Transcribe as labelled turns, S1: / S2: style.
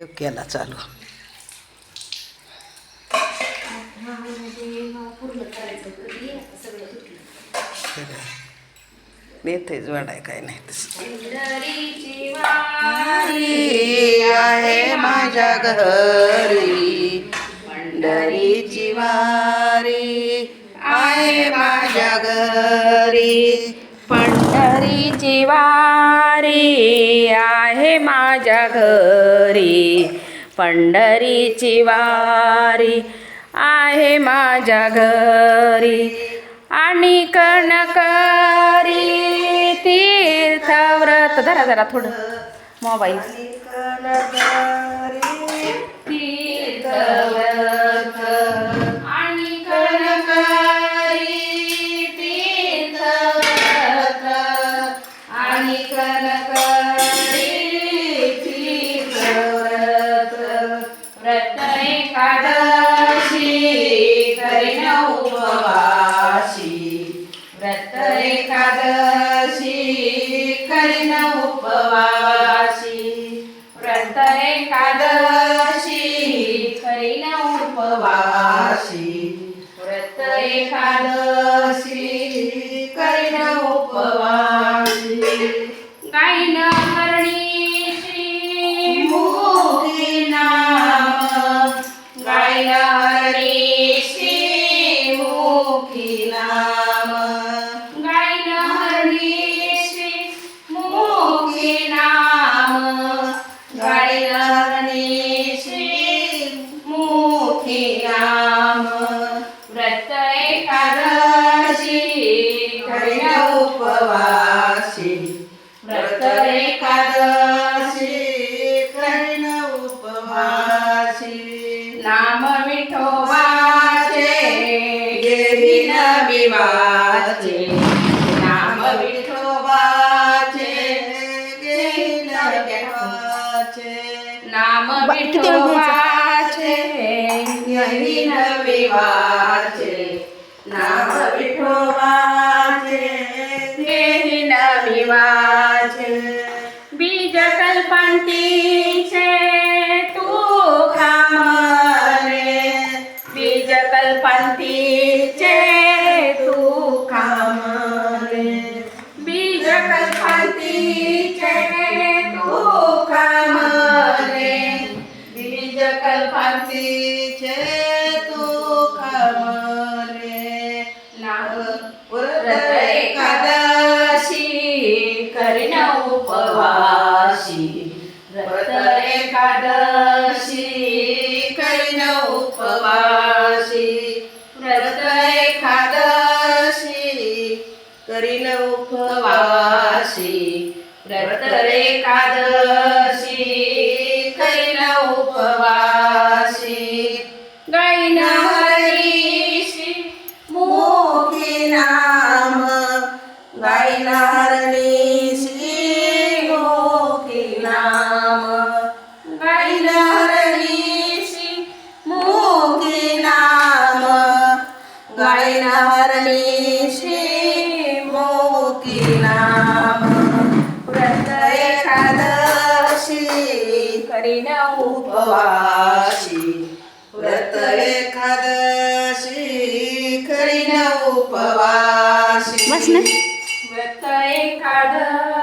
S1: केला चालू. नेतेच वाढाय काय नाही तसं. आहे माझ्या घरी. पंढरीची वारी आहे माझ्या घरी.
S2: पंढरीची वारी आहे माझ्या घरी. पंढरीची वारी आहे माझ्या घरी. आणि कणकरी तीर्थव्रत. धरा जरा थोडं. मोबाईल. करीन उपवासी. व्रत एकादशी करीन उपवासी. व्रत एकादशी करीन उपवाशी व्रत एकादशी Krishna. વિવાચે નામ વિઠોબાચે નામ વિઠોબાચે ગહીન વિવાચે નામ વિઠોબાચે ગહીન વિવાચે બીજ કલ્પંતી उपवासी व्रत एखादशी करीन उपवासी व्रत एखादशी गाईन हरणीशी मुखी नाम व्रत एकादशी करीन उपवासी व्रत एकादशी करीन उपवासी व्रत एकादशी.